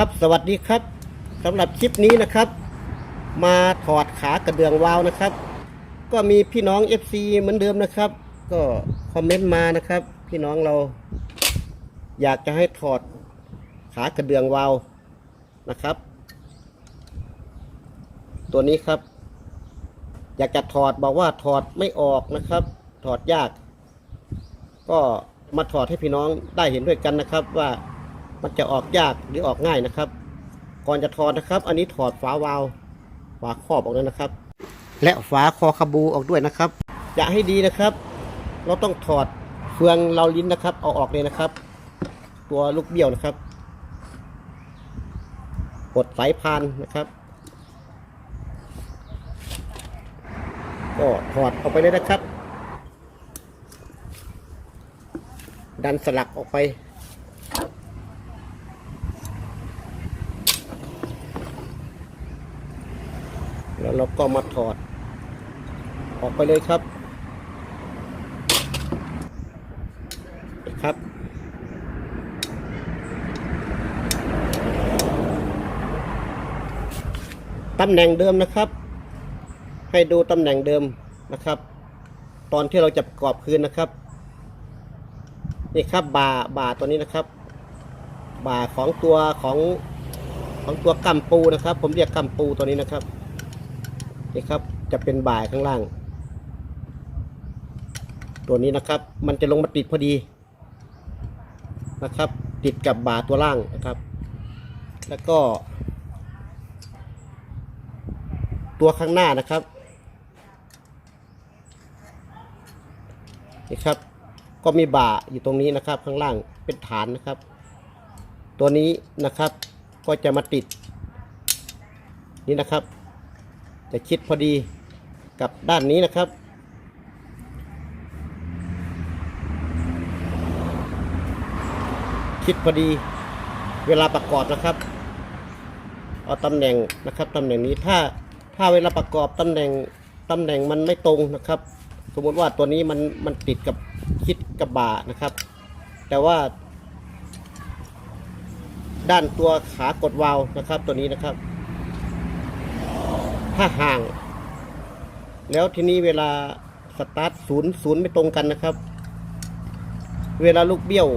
ครับ สวัสดีครับสำหรับคลิปนี้นะครับ มาถอดขากระเดื่องวาวนะครับ ก็มีพี่น้อง FC เหมือนเดิมนะครับ ก็คอมเมนต์มานะครับ พี่น้องเรา อยากจะให้ถอดขากระเดื่องวาวนะครับ ตัวนี้ครับ อยากจะถอดบอกว่าถอดไม่ออกนะครับ ถอดยาก ก็มาถอดให้พี่น้องได้เห็นด้วยกันนะครับว่า มันจะออกยากหรือออกง่ายนะครับ ก่อนจะถอดนะครับ อันนี้ถอดฝาวาล์วฝาครอบออกแล้วนะครับ และฝาคอคาบูออกด้วยนะครับ จะให้ดีนะครับ เราต้องถอดเฟืองเราลิ้นนะครับ เอาออกเลยนะครับ ตัวลูกเบี้ยวนะครับ กดสายพานนะครับก็ถอดออกไปเลยนะครับ ดันสลักออกไป แล้วเราก็มาถอด ออกไปเลยครับ ครับ ตำแหน่งเดิมนะครับ ให้ดูตำแหน่งเดิมนะครับ ตอนที่เราจะประกอบคืนนะครับ นี่ครับบาบาตัวนี้นะครับบาของตัวของของตัวกัมปูนะครับ ผมเรียกกัมปูตัวนี้นะครับ นี่ครับจะเป็นบ่ายข้างล่าง ตัวนี้นะครับ มันจะลงมาติดพอดีนะครับ ติดกับบ่าตัวล่างนะครับ แล้วก็ ตัวข้างหน้านะครับนี่ครับ ก็มีบ่าอยู่ตรงนี้นะครับ ข้างล่างเป็นฐานนะครับ ตัวนี้นะครับก็จะมาติด นี่นะครับ จะชิดพอดีกับด้านนี้นะครับ ชิดพอดีเวลาประกอบนะครับเอาตำแหน่งนะครับตำแหน่งนี้ถ้าถ้าเวลาประกอบตำแหน่งตำแหน่งมันไม่ตรงนะครับ สมมติว่าตัวนี้มันมันติดกับคิดกับบ่านะครับ แต่ว่า ด้านตัวขากดวาล์วนะครับตัวนี้นะครับ ถ้าห่าง แล้วทีนี้เวลาสตาร์ทศูนย์ศูนย์ไม่ตรงกันนะครับ เวลาลูกเบี้ยว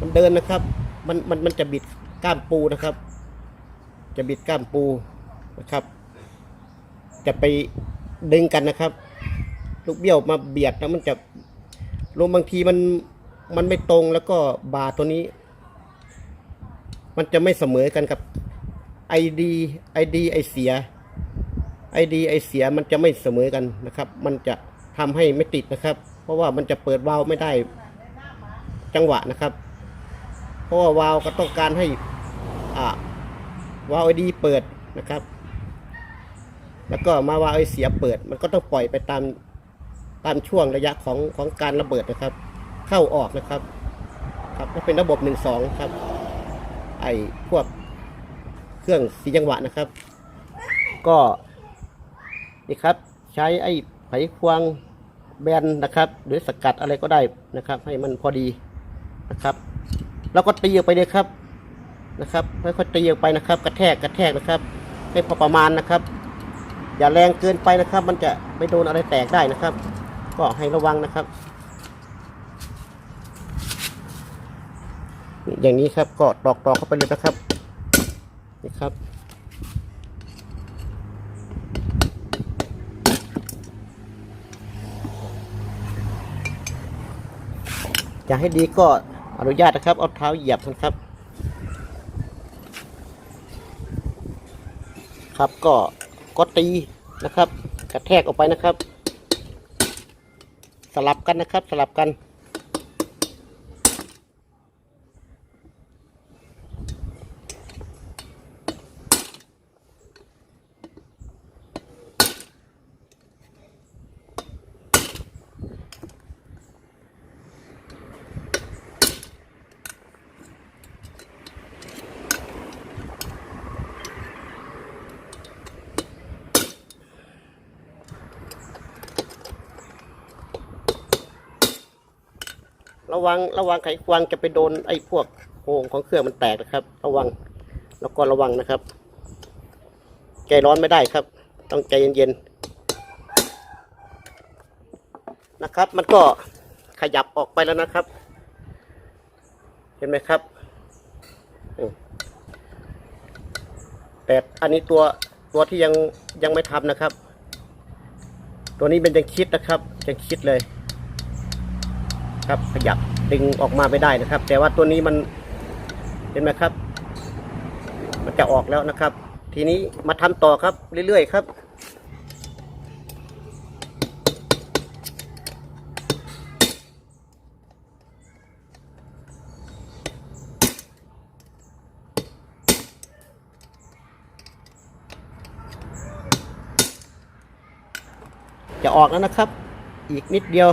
มันเดินนะครับ มันมันมันจะบิดก้ามปูนะครับ จะบิดก้ามปูนะครับ จะไปดึงกันนะครับ ลูกเบี้ยวมาเบียดแล้วมันจะลงบางทีมันมันไม่ตรงแล้วก็บาตัวนี้ มันจะไม่เสมอกันกับไอดีไอดีไอเสีย ไอดีไอเสียมันจะไม่เสมอกันนะครับ มันจะทำให้ไม่ติดนะครับ เพราะว่ามันจะเปิดวาล์วไม่ได้จังหวะนะครับ เพราะว่าวาล์วก็ต้องการให้อ่าวาล์วไอดีเปิดนะครับ แล้วก็มาวาล์วไอเสียเปิด มันก็ต้องปล่อยไปตามตามช่วงระยะของของการระเบิดนะครับ เข้าออกนะครับ ครับถ้าเป็นระบบหนึ่งสองครับ ไอพวกเครื่องสีจังหวะนะครับ ก็ นี่ครับ ใช้ไอ้ไขควงแบนนะครับ หรือสกัดอะไรก็ได้นะครับ ให้มันพอดีนะครับ แล้วก็ตีออกไปเลยครับนะครับค่อยๆตีออกไปนะครับ กระแทกกระแทกนะครับ ให้พอประมาณนะครับ อย่าแรงเกินไปนะครับ มันจะไปโดนอะไรแตกได้นะครับ ก็ให้ระวังนะครับ อย่างนี้ครับก็ตอกตอกเข้าไปเลยนะครับนี่ครับ อยากให้ดีก็อนุญาตนะครับ เอาเท้าเหยียบนะครับ ครับก็ก็ตีนะครับ กระแทกออกไปนะครับ สลับกันนะครับ สลับกัน ระวังระวังไขควงจะไปโดนไอ้พวกโครงของเครื่องมันแตกนะครับ ระวังแล้วก็ระวังนะครับ ใจร้อนไม่ได้ครับ ต้องใจเย็นๆนะครับ มันก็ขยับออกไปแล้วนะครับ เห็นไหมครับแต่อันนี้ตัวตัวที่ยังยังไม่ทำนะครับ ตัวนี้เป็นยังคิดนะครับยังคิดเลย ครับ ขยับดึงออกมาไม่ได้นะครับ แต่ว่าตัวนี้มันเห็นไหมครับ มันจะออกแล้วนะครับ ทีนี้มาทำต่อครับเรื่อยๆครับจะออกแล้วนะครับ อีกนิดเดียว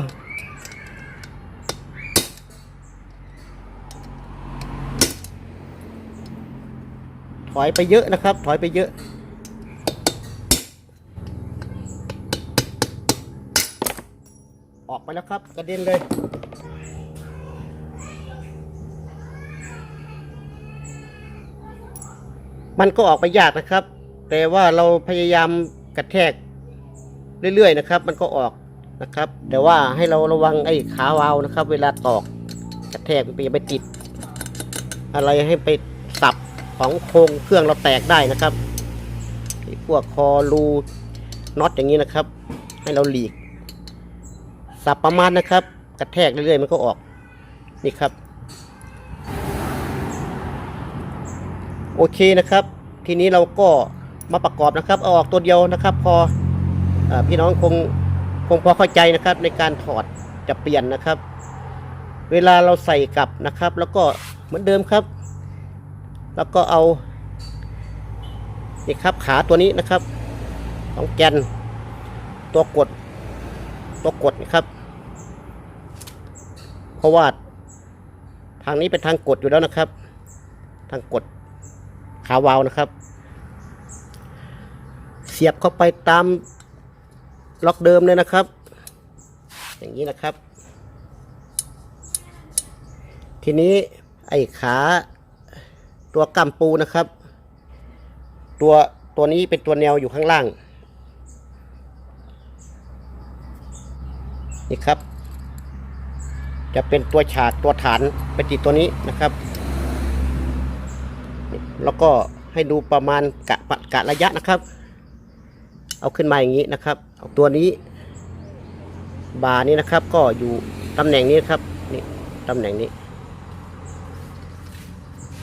ถอยไปเยอะนะครับ ถอยไปเยอะ ออกไปแล้วครับกระเด็นเลยมันก็ออกไปยากนะครับ แต่ว่าเราพยายามกระแทกเรื่อยๆนะครับ มันก็ออกนะครับ แต่ว่าให้เราระวังไอ้ขาวาวนะครับ เวลาตอกกระแทกไปอย่าไปติด อะไรให้ไป ของโครงเครื่องเราแตกได้นะครับไอ้พวกคอรูน็อตอย่างนี้นะครับ ให้เราหลีกสับประมาณนะครับ กระแทกเรื่อยๆมันก็ออกนี่ครับ โอเคนะครับ ทีนี้เราก็มาประกอบนะครับเอาออกตัวเดียวนะครับ พออพี่น้องคงคงพอเข้าใจนะครับ ในการถอดจะเปลี่ยนนะครับ เวลาเราใส่กลับนะครับ แล้วก็เหมือนเดิมครับ แล้วก็เอานี่ครับขาตัวนี้นะครับของแกนตัวกดตัวกดนะครับ เพราะว่าทางนี้เป็นทางกดอยู่แล้วนะครับ ทางกดขาวาล์วนะครับ เสียบเข้าไปตามล็อกเดิมเลยนะครับ อย่างนี้นะครับ ทีนี้ไอ้ขา ตัวกำปูนะครับ ตัวตัวนี้เป็นตัวแนวอยู่ข้างล่าง นี่ครับ จะเป็นตัวฉากตัวฐานไปติดตัวนี้นะครับ แล้วก็ให้ดูประมาณกะกะระยะนะครับ เอาขึ้นมาอย่างนี้นะครับ เอาตัวนี้ บาร์นี้นะครับ ก็อยู่ตำแหน่งนี้นครับนี่ตำแหน่งนี้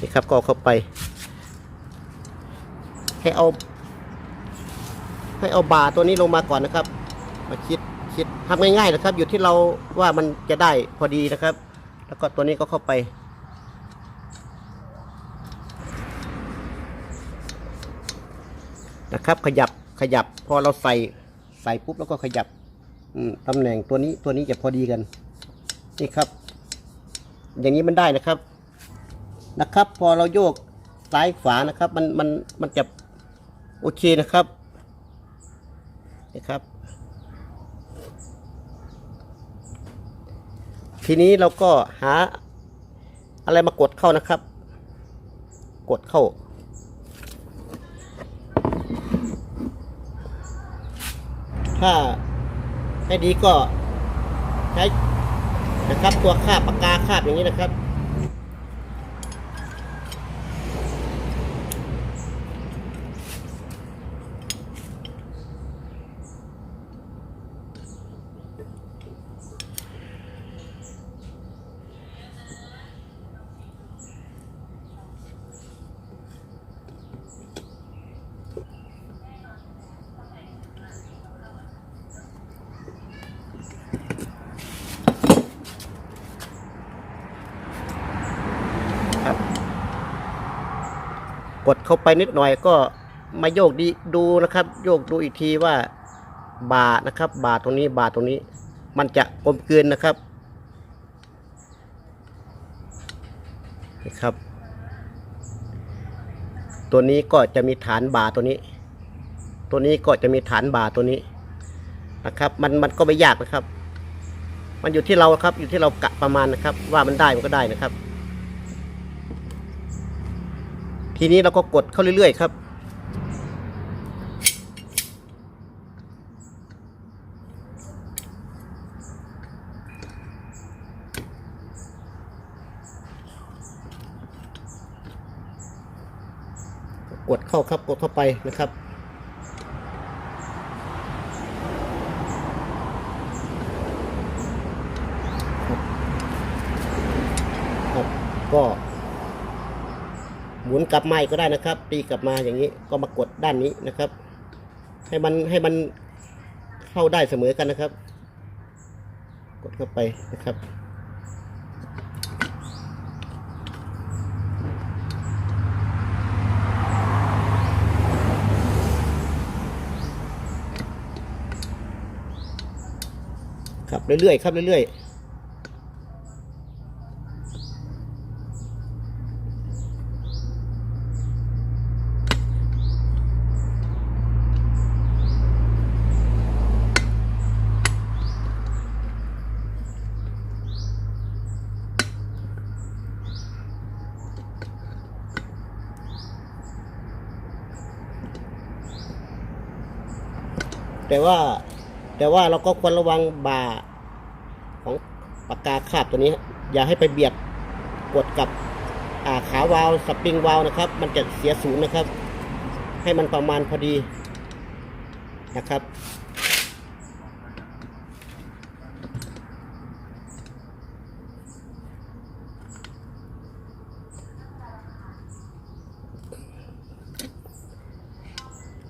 นี่ครับก็เข้าไป ให้เอา ให้เอาบาตัวนี้ลงมาก่อนนะครับ มาคิดคิดทำง่ายๆนะครับ อยู่ที่เราว่ามันจะได้พอดีนะครับ แล้วก็ตัวนี้ก็เข้าไปนะครับ ขยับขยับพอเราใส่ใส่ปุ๊บแล้วก็ขยับตำแหน่งตัวนี้ตัวนี้จะพอดีกัน นี่ครับ อย่างนี้มันได้นะครับ นะครับ พอเราโยกซ้ายขวานะครับ มันมันมันจะโอเคนะครับนะครับ ทีนี้เราก็หาอะไรมากดเข้านะครับ กดเข้า ถ้าให้ดีก็ใช้นะครับตัวคาบปากกาคาบอย่างนี้นะครับครับ ดเข้าไปนิดหน่อยก็มาโยกดีดูนะครับ โยกดูอีกทีว่าบาร์นะครับ บาร์ตรงนี้บาร์ตรงนี้ มันจะกลมกลืนนะครับนี่ครับ ตัวนี้ก็จะมีฐานบาตัวนี้ ตัวนี้ก็จะมีฐานบาตัวนี้นะครับ มันมันก็ไม่ยากนะครับ มันอยู่ที่เราครับอยู่ที่เรากะประมาณนะครับ ว่ามันได้มันก็ได้นะครับ ทีนี้เราก็กดเข้าเรื่อยๆ ครับกดเข้าครับกดเข้าไปนะครับก็หมุน กลับมาอีกก็ได้นะครับ ตีกลับมาอย่างนี้ก็มากดด้านนี้นะครับ ให้มันให้มันเข้าได้เสมอกันนะครับ กดเข้าไปนะครับครับเรื่อยๆครับเรื่อยๆ แต่ว่าแต่ว่าเราก็ควรระวังบ่าของปากกาคาบตัวนี้ อย่าให้ไปเบียดกดกับาขาวาลสปริงวาลนะครับ มันจะเสียศูนย์นะครับ ให้มันประมาณพอดีนะครับ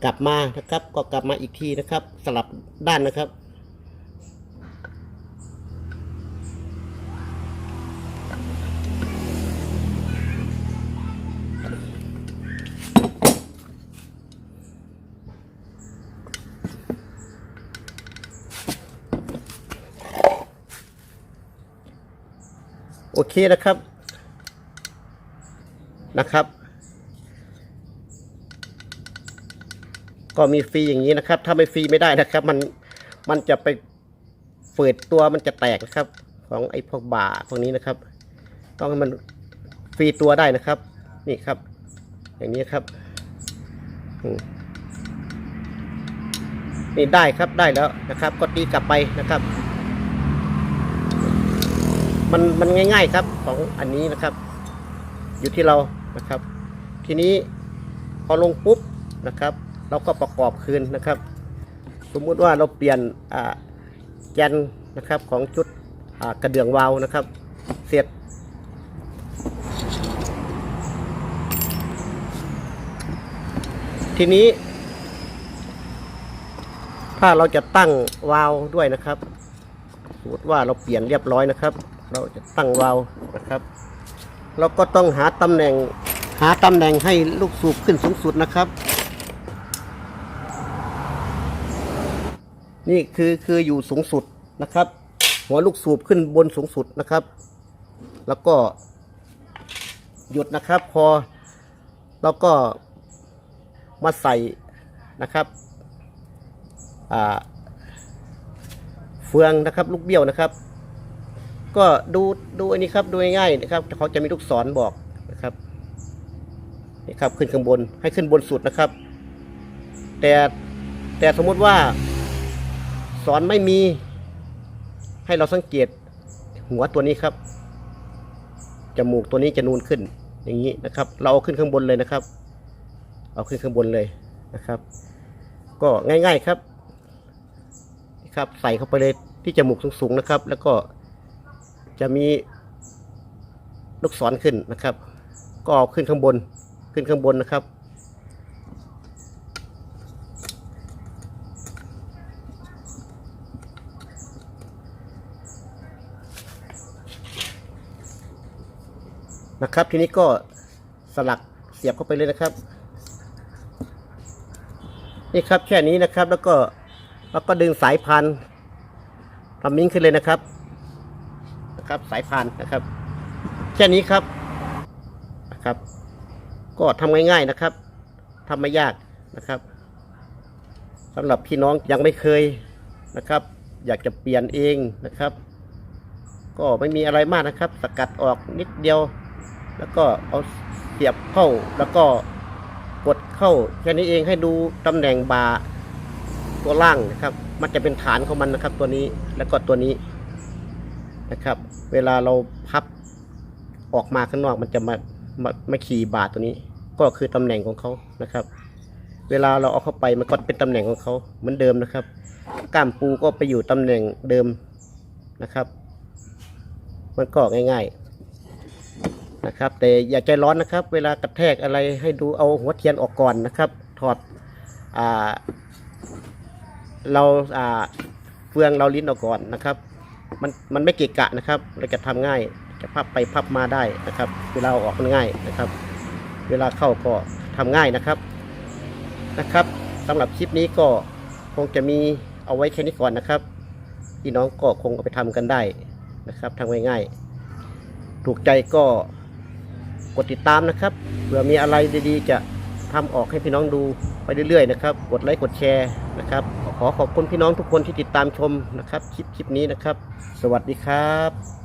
กลับมานะครับ ก็กลับมาอีกทีนะครับ สลับด้านนะครับ โอเคนะครับนะครับ ก็มีฟรีอย่างนี้นะครับ ถ้าไม่ฟรีไม่ได้นะครับ มันมันจะไปเปิดตัวมันจะแตกนะครับ ของไอ้พวกบ่าพวกนี้นะครับ ต้องให้มันฟรีตัวได้นะครับ นี่ครับ อย่างนี้ครับอืมนี่ได้ครับได้แล้วนะครับ ก็ตีกลับไปนะครับ มันมันง่าย ๆครับของอันนี้นะครับ อยู่ที่เรานะครับ ทีนี้พอลงปุ๊บนะครับ เราก็ประกอบคืนนะครับ สมมุติว่าเราเปลี่ยนแกนนะครับของชุดกระเดื่องวาวนะครับ เสร็จ ทีนี้ ถ้าเราจะตั้งวาวด้วยนะครับ สมมติว่าเราเปลี่ยนเรียบร้อยนะครับ เราจะตั้งวาวนะครับ เราก็ต้องหาตำแหน่งหาตำแหน่งให้ลูกสูบขึ้นสูงสุดนะครับ นี่คือคืออยู่สูงสุดนะครับ หัวลูกสูบขึ้นบนสูงสุดนะครับ แล้วก็หยุดนะครับพอเราก็มาใส่นะครับเฟืองนะครับ ลูกเบี้ยวนะครับ ก็ดูดูอันนี้ครับดูง่ายๆนะครับเขาจะมีลูกศรบอกนะครับนี่ครับขึ้นข้างบนให้ขึ้นบนสุดนะครับ แต่แต่สมมติว่า สอนไม่มี ให้เราสังเกตหัวตัวนี้ครับ จมูกตัวนี้จะนูนขึ้น อย่างนี้นะครับ เราเอาขึ้นข้างบนเลยนะครับ เอาขึ้นข้างบนเลยนะครับ ก็ง่าย ๆครับนะครับ ใส่เข้าไปเลยที่จมูกสูงๆนะครับ แล้วก็จะมีลูกศรขึ้นนะครับ ก็เอาขึ้นข้างบนขึ้นข้างบนนะครับ นะครับ ทีนี้ก็สลักเสียบเข้าไปเลยนะครับ นี่ครับแค่นี้นะครับ แล้วก็แล้วก็ดึงสายพันทำมิ้งขึ้นเลยนะครับนะครับ สายพันนะครับ แค่นี้ครับนะครับ ก็ทำง่ายๆนะครับทำไม่ยากนะครับสำหรับพี่น้องยังไม่เคยนะครับ อยากจะเปลี่ยนเองนะครับ ก็ไม่มีอะไรมากนะครับ สกัดออกนิดเดียว แล้วก็เอาเสียบเข้าแล้วก็กดเข้าแค่นี้เองให้ดูตำแหน่งบาตัวล่างนะครับ มันจะเป็นฐานของมันนะครับ ตัวนี้แล้วก็ตัวนี้นะครับ เวลาเราพับออกมาข้างนอกมันจะมามามาขี่บาตัวนี้ ก็คือตำแหน่งของเขานะครับ เวลาเราเอาเข้าไปมันก็เป็นตำแหน่งของเขาเหมือนเดิมนะครับก้ามปูก็ไปอยู่ตำแหน่งเดิมนะครับ มันก็ง่าย ๆ นะครับ แต่อย่าใจร้อนนะครับ เวลากระแทกอะไรให้ดูเอาหัวเทียนออกก่อนนะครับ ถอดอ่าเราอ่าเฟืองเราลิ้นออกก่อนนะครับ มันมันไม่เกะกะนะครับ เราจะทำง่ายจะพับไปพับมาได้นะครับ เวลาเอาออกมันง่ายนะครับ เวลาเข้าก็ทำง่ายนะครับนะครับสำหรับคลิปนี้ก็คงจะมีเอาไว้แค่นี้ก่อนนะครับพี่น้องก็คงเอาไปทำกันได้นะครับทำง่ายๆถูกใจก็ ดติดตามนะครับเผื่อมีอะไรดีๆ จะทำออกให้พี่น้องดูไปเรื่อยๆนะครับ กดไลค์กดแชร์นะครับ ขอขอบคุณพี่น้องทุกคนที่ติดตามชมนะครับคลิปคลิปนี้นะครับ สวัสดีครับ